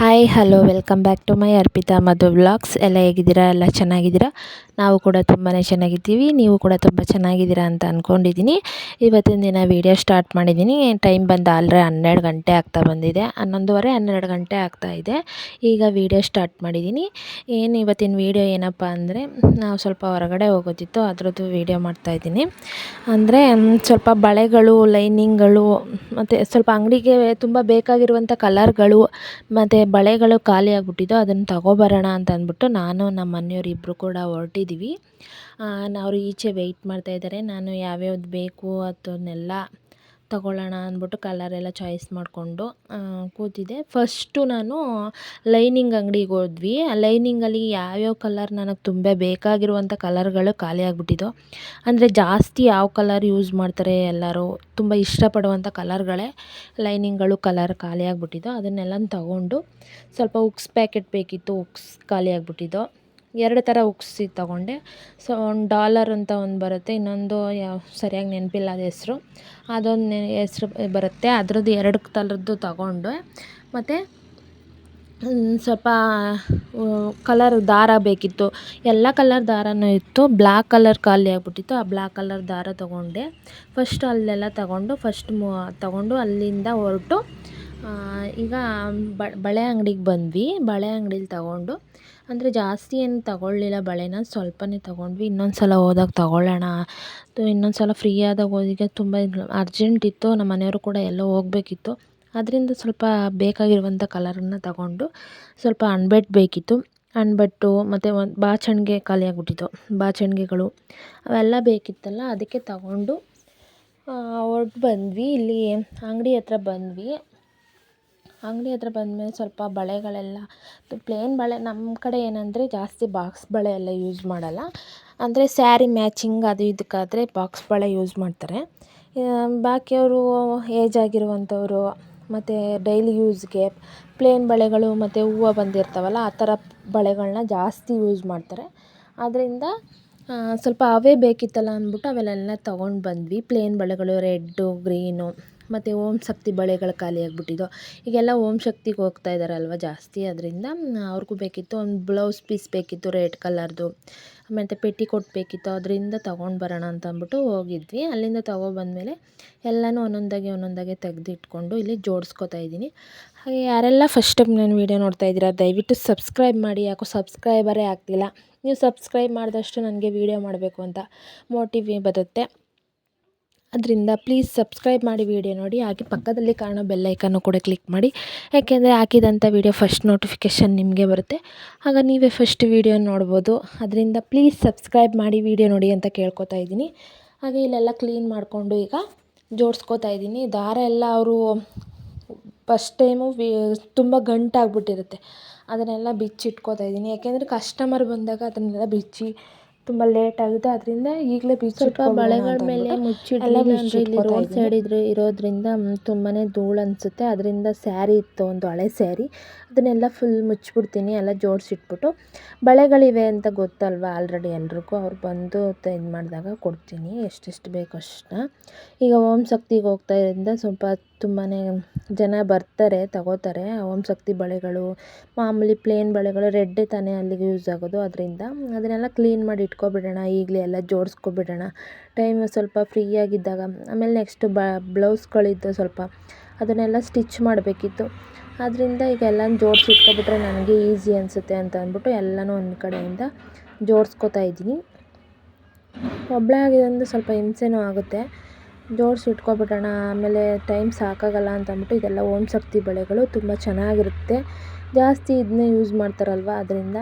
Hi hello welcome back to my Arpita Madhu vlogs ಎಲ್ಲ ಹೇಗಿದ್ದೀರಾ? ಎಲ್ಲ ಚೆನ್ನಾಗಿದ್ದೀರಾ? ನಾವು ಕೂಡ ತುಂಬಾ ಚೆನ್ನಾಗಿದ್ದೀವಿ. ನೀವು ಕೂಡ ತುಂಬ ಚೆನ್ನಾಗಿದ್ದೀರಾ ಅಂತ ಅಂದ್ಕೊಂಡಿದ್ದೀನಿ ಇವತ್ತಿನ ದಿನ ವೀಡಿಯೋ ಸ್ಟಾರ್ಟ್ ಮಾಡಿದ್ದೀನಿ. ಟೈಮ್ ಬಂದು ಆಲ್ರೆ ಹನ್ನೆರಡು ಗಂಟೆ ಆಗ್ತಾ ಬಂದಿದೆ. ಹನ್ನೊಂದುವರೆ, ಹನ್ನೆರಡು ಗಂಟೆ ಆಗ್ತಾ ಇದೆ. ಈಗ ವೀಡಿಯೋ ಸ್ಟಾರ್ಟ್ ಮಾಡಿದ್ದೀನಿ. ಏನು ಇವತ್ತಿನ ವೀಡಿಯೋ ಏನಪ್ಪ ಅಂದರೆ, ನಾವು ಸ್ವಲ್ಪ ಹೊರಗಡೆ ಹೋಗೋದಿತ್ತು. ಅದರದ್ದು ವೀಡಿಯೋ ಮಾಡ್ತಾಯಿದ್ದೀನಿ ಅಂದರೆ ಸ್ವಲ್ಪ ಬಳೆಗಳು ಲೈನಿಂಗ್ಗಳು ಮತ್ತು ಸ್ವಲ್ಪ ಅಂಗಡಿಗೆ ತುಂಬ ಬೇಕಾಗಿರುವಂಥ ಕಲರ್ಗಳು ಮತ್ತು ಬಳೆಗಳು ಖಾಲಿ ಆಗಿಬಿಟ್ಟಿದ್ದು ಅದನ್ನು ತಗೊಬರೋಣ ಅಂತ ಅಂದ್ಬಿಟ್ಟು ನಾನು ನಮ್ಮ ಮನೆಯವ್ರು ಇಬ್ಬರು ಕೂಡ ಹೊರಟಿದ್ದೀವಿ ಅವರು ಈಚೆ ವೆಯ್ಟ್ ಮಾಡ್ತಾಯಿದ್ದಾರೆ ನಾನು ಯಾವ್ಯಾವ್ದು ಬೇಕು, ಅದನ್ನೆಲ್ಲ ತಗೊಳ್ಳೋಣ ಅಂದ್ಬಿಟ್ಟು ಕಲರೆಲ್ಲ ಚಾಯ್ಸ್ ಮಾಡಿಕೊಂಡು ಕೂತಿದ್ದೆ. ಫಸ್ಟು ನಾನು ಲೈನಿಂಗ್ ಅಂಗಡಿಗೆ ಹೋದ್ವಿ. ಆ ಲೈನಿಂಗಲ್ಲಿ ಯಾವ್ಯಾವ ಕಲರ್ ನನಗೆ ತುಂಬ ಬೇಕಾಗಿರುವಂಥ ಕಲರ್ಗಳು ಖಾಲಿ ಆಗಿಬಿಟ್ಟಿದ್ದು ಅಂದರೆ ಜಾಸ್ತಿ ಯಾವ ಕಲರ್ ಯೂಸ್ ಮಾಡ್ತಾರೆ ಎಲ್ಲರೂ, ತುಂಬ ಇಷ್ಟಪಡುವಂಥ ಕಲರ್ಗಳೇ ಲೈನಿಂಗ್ಗಳು ಕಲರ್ ಖಾಲಿ ಆಗಿಬಿಟ್ಟಿದ್ದು ಅದನ್ನೆಲ್ಲ ತಗೊಂಡು ಸ್ವಲ್ಪ ಉಕ್ಸ್ ಪ್ಯಾಕೆಟ್ ಬೇಕಿತ್ತು, ಉಕ್ಸ್ ಖಾಲಿ ಆಗಿಬಿಟ್ಟಿದ್ದು ಎರಡು ಥರ ಉಕ್ಸಿ ತಗೊಂಡೆ. ಸೊ, ಒಂದು ಡಾಲರ್ ಅಂತ ಒಂದು ಬರುತ್ತೆ. ಇನ್ನೊಂದು ಸರಿಯಾಗಿ ನೆನಪಿಲ್ಲ ಅದು ಹೆಸರು. ಅದೊಂದು ಹೆಸ್ರು ಬರುತ್ತೆ. ಅದರದ್ದು ಎರಡು ಥರದ್ದು ತಗೊಂಡೆ. ಮತ್ತು ಸ್ವಲ್ಪ ಕಲರ್ ದಾರ ಬೇಕಿತ್ತು. ಎಲ್ಲ ಕಲರ್ ದಾರನೂ ಇತ್ತು. ಬ್ಲ್ಯಾಕ್ ಕಲರ್ ಖಾಲಿ ಆಗಿಬಿಟ್ಟಿತ್ತು. ಆ ಬ್ಲ್ಯಾಕ್ ಕಲರ್ ದಾರ ತಗೊಂಡೆ. ಫಸ್ಟ್ ಅಲ್ಲೆಲ್ಲ ತಗೊಂಡು, ಫಸ್ಟ್ ಮು, ತಗೊಂಡು ಅಲ್ಲಿಂದ ಹೊರಟು ಈಗ ಬಳೆ ಅಂಗಡಿಗೆ ಬಂದ್ವಿ. ಬಳೆ ಅಂಗಡೀಲಿ ತಗೊಂಡು ಅಂದರೆ ಜಾಸ್ತಿ ಏನು ತಗೊಳ್ಳಿಲ್ಲ, ಬಳೆನ ಸ್ವಲ್ಪನೇ ತಗೊಂಡ್ವಿ. ಇನ್ನೊಂದು ಸಲ ಹೋದಾಗ ತಗೊಳ್ಳೋಣ. ಇನ್ನೊಂದು ಸಲ ಫ್ರೀ ಆದಾಗ ಹೋದಾಗ ತುಂಬ ಅರ್ಜೆಂಟ್ ಇತ್ತು. ನಮ್ಮ ಮನೆಯವರು ಕೂಡ ಎಲ್ಲೋ ಹೋಗಬೇಕಿತ್ತು. ಅದರಿಂದ ಸ್ವಲ್ಪ ಬೇಕಾಗಿರುವಂಥ ಕಲರನ್ನು ತಗೊಂಡು ಸ್ವಲ್ಪ ಅಣ್ಬೆಟ್ಟು ಬೇಕಿತ್ತು. ಅಣ್ಬೆಟ್ಟು ಮತ್ತು ಒಂದು ಬಾಚಣಿಗೆ ಖಾಲಿಯಾಗ್ಬಿಟ್ಟಿತ್ತು ಬಾಚಣಿಗೆಗಳು ಅವೆಲ್ಲ ಬೇಕಿತ್ತಲ್ಲ, ಅದಕ್ಕೆ ತಗೊಂಡು ಹೊರ್ಟು ಬಂದ್ವಿ. ಇಲ್ಲಿ ಅಂಗಡಿ ಹತ್ರ ಬಂದ್ವಿ. ಅಂಗಡಿ ಹತ್ರ ಬಂದಮೇಲೆ ಸ್ವಲ್ಪ ಬಳೆಗಳೆಲ್ಲ ಪ್ಲೇನ್ ಬಳೆ ನಮ್ಮ ಕಡೆ ಏನಂದರೆ ಜಾಸ್ತಿ ಬಾಕ್ಸ್ ಬಳೆ ಎಲ್ಲ ಯೂಸ್ ಮಾಡೋಲ್ಲ. ಅಂದರೆ ಸ್ಯಾರಿ ಮ್ಯಾಚಿಂಗ್ ಅದು ಇದಕ್ಕಾದರೆ ಬಾಕ್ಸ್ ಬಳೆ ಯೂಸ್ ಮಾಡ್ತಾರೆ. ಬಾಕಿಯವರು ಏಜ್ ಆಗಿರುವಂಥವರು ಮತ್ತು ಡೈಲಿ ಯೂಸ್ಗೆ ಪ್ಲೇನ್ ಬಳೆಗಳು ಮತ್ತು ಹೂವು ಬಂದಿರ್ತಾವಲ್ಲ ಆ ಥರ ಬಳೆಗಳನ್ನ ಜಾಸ್ತಿ ಯೂಸ್ ಮಾಡ್ತಾರೆ. ಆದ್ದರಿಂದ ಸ್ವಲ್ಪ ಅವೇ ಬೇಕಿತ್ತಲ್ಲ ಅಂದ್ಬಿಟ್ಟು ಅವೆಲ್ಲ ತೊಗೊಂಡು ಬಂದ್ವಿ. ಪ್ಲೇನ್ ಬಳೆಗಳು ರೆಡ್ಡು ಗ್ರೀನು ಮತ್ತು ಓಂ ಶಕ್ತಿ ಬಳೆಗಳು ಖಾಲಿ ಆಗಿಬಿಟ್ಟಿದ್ದು. ಈಗೆಲ್ಲ ಓಂ ಶಕ್ತಿಗೆ ಹೋಗ್ತಾ ಇದ್ದಾರಲ್ವ ಜಾಸ್ತಿ. ಅದರಿಂದ ಅವ್ರಿಗೂ ಬೇಕಿತ್ತು ಒಂದು ಬ್ಲೌಸ್ ಪೀಸ್ ಬೇಕಿತ್ತು, ರೆಡ್ ಕಲರ್ದು, ಮತ್ತು ಪೆಟ್ಟಿಕೋಟ್ ಬೇಕಿತ್ತು. ಅದರಿಂದ ತೊಗೊಂಡು ಬರೋಣ ಅಂತ ಅಂದ್ಬಿಟ್ಟು ಹೋಗಿದ್ವಿ. ಅಲ್ಲಿಂದ ತೊಗೊಬಂದಮೇಲೆ ಎಲ್ಲನೂ ಒಂದೊಂದಾಗಿ ಒಂದೊಂದಾಗಿ ತೆಗೆದಿಟ್ಕೊಂಡು ಇಲ್ಲಿ ಜೋಡಿಸ್ಕೊತಾ ಇದ್ದೀನಿ. ಹಾಗೆ ಯಾರೆಲ್ಲ ಫಸ್ಟ್ ಟೈಮ್ ನಾನು ವೀಡಿಯೋ ನೋಡ್ತಾ ಇದ್ದೀರಾ, ದಯವಿಟ್ಟು ಸಬ್ಸ್ಕ್ರೈಬ್ ಮಾಡಿ. ಯಾಕೋ ಸಬ್ಸ್ಕ್ರೈಬರೇ ಆಗ್ತಿಲ್ಲ ನೀವು ಸಬ್ಸ್ಕ್ರೈಬ್ ಮಾಡಿದಷ್ಟು ನನಗೆ ವೀಡಿಯೋ ಮಾಡಬೇಕು ಅಂತ ಮೋಟಿವ್ ಬರುತ್ತೆ. ಅದರಿಂದ ಪ್ಲೀಸ್ ಸಬ್ಸ್ಕ್ರೈಬ್ ಮಾಡಿ ವೀಡಿಯೋ ನೋಡಿ. ಹಾಗೆ ಪಕ್ಕದಲ್ಲಿ ಕಾಣೋ ಬೆಲ್ಲೈಕನ್ನು ಕೂಡ ಕ್ಲಿಕ್ ಮಾಡಿ. ಯಾಕೆಂದರೆ ಹಾಕಿದಂಥ ವೀಡಿಯೋ ಫಸ್ಟ್ ನೋಟಿಫಿಕೇಷನ್ ನಿಮಗೆ ಬರುತ್ತೆ. ಆಗ ನೀವೇ ಫಸ್ಟ್ ವೀಡಿಯೋ ನೋಡ್ಬೋದು. ಅದರಿಂದ ಪ್ಲೀಸ್ ಸಬ್ಸ್ಕ್ರೈಬ್ ಮಾಡಿ ವೀಡಿಯೋ ನೋಡಿ ಅಂತ ಕೇಳ್ಕೊತಾ ಇದ್ದೀನಿ. ಹಾಗೆ ಇಲ್ಲೆಲ್ಲ ಕ್ಲೀನ್ ಮಾಡಿಕೊಂಡು ಈಗ ಜೋಡಿಸ್ಕೋತಾ ಇದ್ದೀನಿ. ದಾರ ಎಲ್ಲ ಅವರು ಫಸ್ಟ್ ಟೈಮು ವಿ ತುಂಬ ಗಂಟಾಗ್ಬಿಟ್ಟಿರುತ್ತೆ. ಅದನ್ನೆಲ್ಲ ಬಿಚ್ಚಿಟ್ಕೋತಾ ಇದ್ದೀನಿ. ಯಾಕೆಂದರೆ ಕಸ್ಟಮರ್ ಬಂದಾಗ ಅದನ್ನೆಲ್ಲ ಬಿಚ್ಚಿ ತುಂಬ ಲೇಟ್ ಆಗುತ್ತೆ. ಅದರಿಂದ ಈಗಲೇ ಸ್ವಲ್ಪ ಮಳೆಗಳ ಮೇಲೆ ಮುಚ್ಚಿಡಲಿಲ್ಲ ರೋಡ್ ಸೈಡ್ ಇದ್ರೆ ಇರೋದ್ರಿಂದ ತುಂಬಾ ಧೂಳು ಅನಿಸುತ್ತೆ. ಅದರಿಂದ ಸ್ಯಾರಿ ಇತ್ತು ಒಂದು ಹಳೆ ಸ್ಯಾರಿ ಅದನ್ನೆಲ್ಲ ಫುಲ್ ಮುಚ್ಚಿಬಿಡ್ತೀನಿ. ಎಲ್ಲ ಜೋಡಿಸಿಟ್ಬಿಟ್ಟು. ಬಳೆಗಳಿವೆ ಅಂತ ಗೊತ್ತಲ್ವ ಆಲ್ರೆಡಿ ಎಲ್ರಿಗೂ? ಅವ್ರು ಬಂದು ಇದು ಮಾಡಿದಾಗ ಕೊಡ್ತೀನಿ. ಎಷ್ಟೆಷ್ಟು ಬೇಕು ಅಷ್ಟನ್ನ. ಈಗ ಓಂ ಶಕ್ತಿಗೆ ಹೋಗ್ತಾ ಇರೋದ್ರಿಂದ ಸ್ವಲ್ಪ ತುಂಬಾ ಜನ ಬರ್ತಾರೆ ತಗೋತಾರೆ. ಓಂ ಶಕ್ತಿ ಬಳೆಗಳು ಮಾಮೂಲಿ ಪ್ಲೇನ್ ಬಳೆಗಳು ರೆಡ್ಡೇ ತಾನೇ ಅಲ್ಲಿಗೆ ಯೂಸ್ ಆಗೋದು. ಅದರಿಂದ ಅದನ್ನೆಲ್ಲ ಕ್ಲೀನ್ ಮಾಡಿ ಇಟ್ಕೊಬಿಡೋಣ ಈಗಲೇ ಎಲ್ಲ ಜೋಡಿಸ್ಕೊಬಿಡೋಣ. ಟೈಮ್ ಸ್ವಲ್ಪ ಫ್ರೀಯಾಗಿದ್ದಾಗ ಆಮೇಲೆ ನೆಕ್ಸ್ಟ್ ಬ್ಲೌಸ್ಗಳಿದ್ದು ಸ್ವಲ್ಪ ಅದನ್ನೆಲ್ಲ ಸ್ಟಿಚ್ ಮಾಡಬೇಕಿತ್ತು. ಆದ್ದರಿಂದ ಈಗ ಎಲ್ಲ ಜೋಡಿಸಿ ಇಟ್ಕೊಬಿಟ್ರೆ ನನಗೆ ಈಸಿ ಅನಿಸುತ್ತೆ ಅಂತ ಅಂದ್ಬಿಟ್ಟು ಎಲ್ಲನೂ ಒಂದು ಕಡೆಯಿಂದ ಜೋಡಿಸ್ಕೊತಾ ಇದ್ದೀನಿ. ಒಬ್ಬಳೇ ಆಗಿದ್ದರಿಂದ ಸ್ವಲ್ಪ ಹಿಂಸೆನೂ ಆಗುತ್ತೆ. ಜೋಡಿಸಿ ಇಟ್ಕೊಬಿಡೋಣ, ಆಮೇಲೆ ಟೈಮ್ ಸಾಕಾಗಲ್ಲ ಅಂತ ಅಂದ್ಬಿಟ್ಟು ಇದೆಲ್ಲ ಓಂ ಶಕ್ತಿ ಬಳೆಗಳು ತುಂಬ ಚೆನ್ನಾಗಿರುತ್ತೆ. ಜಾಸ್ತಿ ಇದನ್ನೇ ಯೂಸ್ ಮಾಡ್ತಾರಲ್ವ? ಅದರಿಂದ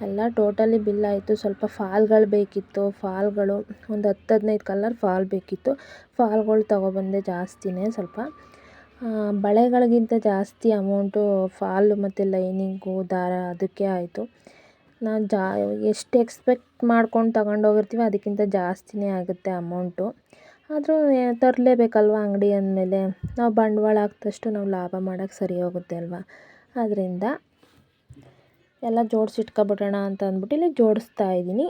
ಎಲ್ಲ ಟೋಟಲಿ ಬಿಲ್ ಆಯಿತು. ಸ್ವಲ್ಪ ಫಾಲ್ಗಳು ಬೇಕಿತ್ತು. ಫಾಲ್ಗಳು ಒಂದು ಹತ್ತು ಹದಿನೈದು ಕಲರ್ ಫಾಲ್ ಬೇಕಿತ್ತು. ಫಾಲ್ಗಳು ತಗೊಬಂದೆ ಜಾಸ್ತಿನೇ ಸ್ವಲ್ಪ. ಬಳೆಗಳಿಗಿಂತ ಜಾಸ್ತಿ ಅಮೌಂಟು ಫಾಲು ಮತ್ತು ಲೈನಿಂಗು ದಾರ ಅದಕ್ಕೆ ಆಯಿತು. ನಾನು ಜಾ, ಎಷ್ಟು ಎಕ್ಸ್ಪೆಕ್ಟ್ ಮಾಡ್ಕೊಂಡು ತಗೊಂಡೋಗಿರ್ತೀವಿ ಅದಕ್ಕಿಂತ ಜಾಸ್ತಿನೇ ಆಗುತ್ತೆ ಅಮೌಂಟು. ಆದರೂ ತರಲೇಬೇಕಲ್ವ ಅಂಗಡಿ ಅಂದಮೇಲೆ? ನಾವು ಬಂಡವಾಳ ಹಾಕ್ದಷ್ಟು ನಾವು ಲಾಭ ಮಾಡೋಕ್ಕೆ ಸರಿ ಹೋಗುತ್ತೆ ಅಲ್ವ? ಆದ್ದರಿಂದ ಎಲ್ಲ ಜೋಡಿಸಿಟ್ಕೊಬಿಡೋಣ ಅಂತ ಅಂದ್ಬಿಟ್ಟು ಇಲ್ಲಿ ಜೋಡಿಸ್ತಾ ಇದ್ದೀನಿ.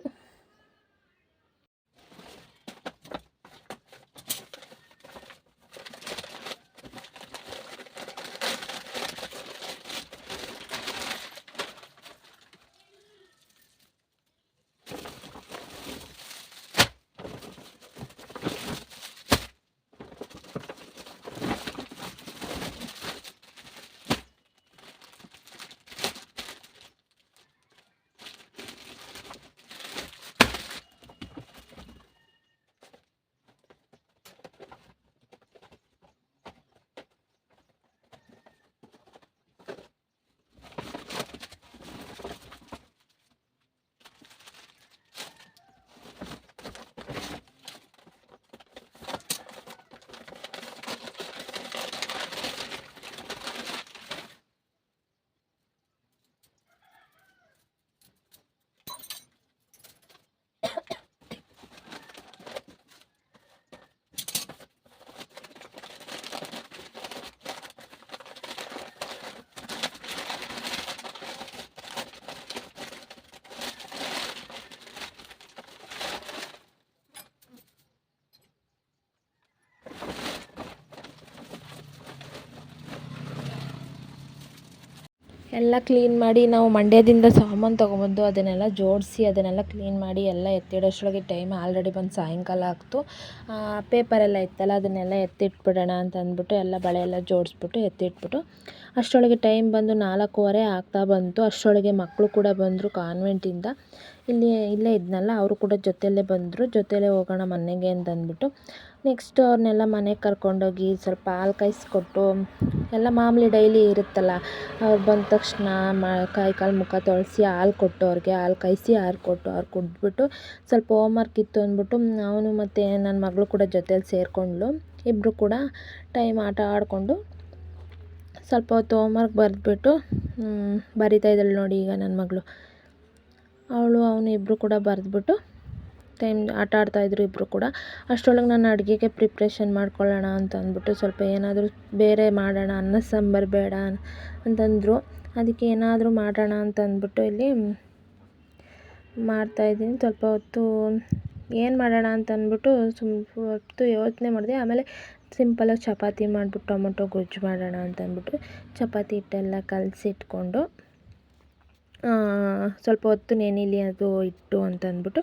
ಎಲ್ಲ ಕ್ಲೀನ್ ಮಾಡಿ ನಾವು ಮಂಡ್ಯದಿಂದ ಸಾಮಾನು ತೊಗೊಬಂದು ಅದನ್ನೆಲ್ಲ ಜೋಡಿಸಿ, ಅದನ್ನೆಲ್ಲ ಕ್ಲೀನ್ ಮಾಡಿ ಎಲ್ಲ ಎತ್ತಿಡೋಷ್ಟರೊಳಗೆ ಟೈಮ್ ಆಲ್ರೆಡಿ ಬಂದು ಸಾಯಂಕಾಲ ಆಗ್ತು. ಪೇಪರೆಲ್ಲ ಇತ್ತಲ್ಲ, ಅದನ್ನೆಲ್ಲ ಎತ್ತಿಟ್ಬಿಡೋಣ ಅಂತ ಅಂದ್ಬಿಟ್ಟು ಎಲ್ಲ ಬಳೆ ಎಲ್ಲ ಜೋಡಿಸ್ಬಿಟ್ಟು ಎತ್ತಿಟ್ಬಿಟ್ಟು ಅಷ್ಟರೊಳಗೆ ಟೈಮ್ ಬಂದು ನಾಲ್ಕೂವರೆ ಆಗ್ತಾ ಬಂತು. ಅಷ್ಟರೊಳಗೆ ಮಕ್ಕಳು ಕೂಡ ಬಂದರು ಕಾನ್ವೆಂಟಿಂದ ಇಲ್ಲಿ ಇಲ್ಲೇ ಇದ್ನಲ್ಲ, ಅವರು ಕೂಡ ಜೊತೆಯಲ್ಲೇ ಬಂದರು. ಜೊತೆಯಲ್ಲೇ ಹೋಗೋಣ ಮನೆಗೆ ಅಂತ ನೆಕ್ಸ್ಟು ಅವ್ರನ್ನೆಲ್ಲ ಮನೆಗೆ ಕರ್ಕೊಂಡೋಗಿ ಸ್ವಲ್ಪ ಹಾಲು ಕಾಯಿಸ್ಕೊಟ್ಟು, ಎಲ್ಲ ಮಾಮೂಲಿ ಡೈಲಿ ಇರುತ್ತಲ್ಲ, ಅವ್ರು ಬಂದ ತಕ್ಷಣ ಮ, ಕೈ ಕಾಲು ಮುಖ ತೊಳೆಸಿ ಹಾಲು ಕೊಟ್ಟು ಅವ್ರಿಗೆ, ಹಾಲು ಕಾಯಿಸಿ ಹಾಲು ಕೊಟ್ಟು ಅವ್ರು ಕುಡಿದ್ಬಿಟ್ಟು ಸ್ವಲ್ಪ ಹೋಮ್ವರ್ಕ್ ಇತ್ತು ಅಂದ್ಬಿಟ್ಟು, ಅವನು ಮತ್ತು ನನ್ನ ಮಗಳು ಕೂಡ ಜೊತೆಯಲ್ಲಿ ಸೇರಿಕೊಂಡ್ಳು. ಇಬ್ಬರು ಕೂಡ ಟೈಮ್ ಆಟ ಆಡಿಕೊಂಡು ಸ್ವಲ್ಪ ಹೊತ್ತು ಹೋಮ್ವರ್ಕ್ ಬರೆದ್ಬಿಟ್ಟು ಬರಿತಾ ಇದ್ದಾಳೆ ನೋಡಿ ಈಗ ನನ್ನ ಮಗಳು. ಅವಳು, ಅವನು ಇಬ್ಬರು ಕೂಡ ಬರೆದ್ಬಿಟ್ಟು ಟೈಮ್ ಆಟ ಆಡ್ತಾಯಿದ್ರು ಇಬ್ಬರು ಕೂಡ. ಅಷ್ಟರೊಳಗೆ ನಾನು ಅಡುಗೆಗೆ ಪ್ರಿಪ್ರೇಷನ್ ಮಾಡ್ಕೊಳ್ಳೋಣ ಅಂತ ಅಂದ್ಬಿಟ್ಟು ಸ್ವಲ್ಪ ಏನಾದರೂ ಬೇರೆ ಮಾಡೋಣ, ಅನ್ನ, ಸಾಂಬಾರು ಬೇಡ ಅಂತಂದರು. ಅದಕ್ಕೆ ಏನಾದರೂ ಮಾಡೋಣ ಅಂತ ಅಂದ್ಬಿಟ್ಟು ಇಲ್ಲಿ ಮಾಡ್ತಾಯಿದ್ದೀನಿ ಸ್ವಲ್ಪ ಹೊತ್ತು ಏನು ಮಾಡೋಣ ಅಂತ ಅಂದ್ಬಿಟ್ಟು ಸ್ವಲ್ಪ ಹೊತ್ತು ಯೋಚನೆ ಮಾಡಿದೆ. ಆಮೇಲೆ ಸಿಂಪಲಾಗಿ ಚಪಾತಿ ಮಾಡಿಬಿಟ್ಟು ಟೊಮೊಟೊ ಗೊಜ್ಜು ಮಾಡೋಣ ಅಂತ ಅಂದ್ಬಿಟ್ಟು ಚಪಾತಿ ಹಿಟ್ಟೆಲ್ಲ ಕಲಸಿಟ್ಕೊಂಡು ಸ್ವಲ್ಪ ಹೊತ್ತು ನೆನೀಲಿ ಅದು ಇಟ್ಟು ಅಂತ ಅಂದ್ಬಿಟ್ಟು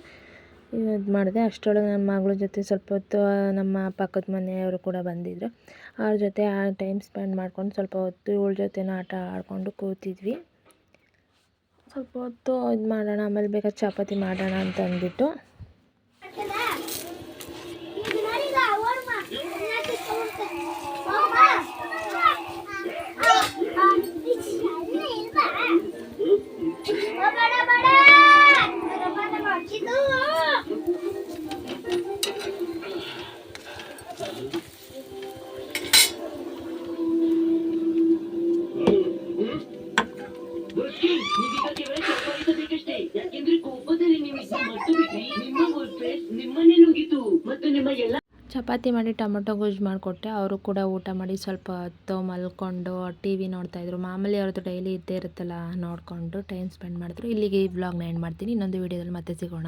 ಇದು ಮಾಡಿದೆ. ಅಷ್ಟರೊಳಗೆ ನನ್ನ ಮಗಳ ಜೊತೆ ಸ್ವಲ್ಪ ಹೊತ್ತು ನಮ್ಮ ಪಕ್ಕದ ಮನೆಯವರು ಕೂಡ ಬಂದಿದ್ದರು ಅವ್ರ ಜೊತೆ ಆ ಟೈಮ್ ಸ್ಪೆಂಡ್ ಮಾಡ್ಕೊಂಡು ಸ್ವಲ್ಪ ಹೊತ್ತು ಇವಳ ಜೊತೆನೂ ಆಟ ಆಡಿಕೊಂಡು ಕೂತಿದ್ವಿ. ಸ್ವಲ್ಪ ಹೊತ್ತು ಇದು ಮಾಡೋಣ, ಆಮೇಲೆ ಬೇಕಾದ್ರೆ ಚಪಾತಿ ಮಾಡೋಣ ಅಂತ ಅಂದ್ಬಿಟ್ಟು ಚಪಾತಿ ಮಾಡಿ ಟೊಮೊಟೊ ಗೊಜ್ಜು ಮಾಡಿಕೊಟ್ಟೆ. ಅವರು ಕೂಡ ಊಟ ಮಾಡಿ ಸ್ವಲ್ಪ ಹೊತ್ತು ಮಲ್ಕೊಂಡು ಟಿ ವಿ ನೋಡ್ತಾಯಿದ್ರು ಮಾಮೂಲಿ ಅವ್ರದ್ದು ಡೈಲಿ ಇದ್ದೇ ಇರುತ್ತಲ್ಲ, ನೋಡಿಕೊಂಡು ಟೈಮ್ ಸ್ಪೆಂಡ್ ಮಾಡಿದ್ರು. ಇಲ್ಲಿಗೆ ಈ ವ್ಲಾಗ್ನ ಎಂಡ್ ಮಾಡ್ತೀನಿ. ಇನ್ನೊಂದು ವೀಡಿಯೋದಲ್ಲಿ ಮತ್ತೆ ಸಿಗೋಣ.